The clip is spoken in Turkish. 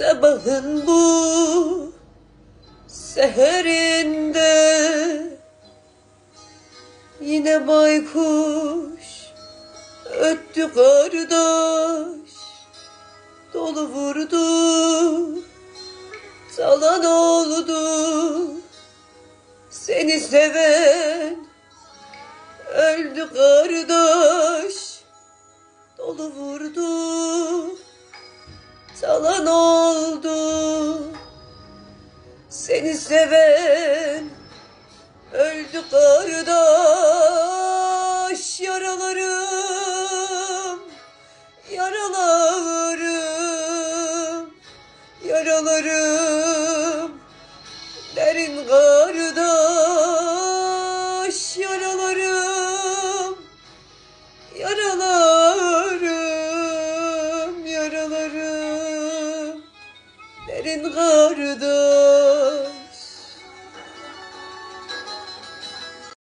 Sabahın bu seherinde Yine baykuş öttü kardeş Dolu vurdu talan oldu. Seni seven öldü kardeş Dolu vurdu talan oldu? Seni seven öldü kardeş Yaralarım, yaralarım, yaralarım. Derin kardeş Gözlerin gardı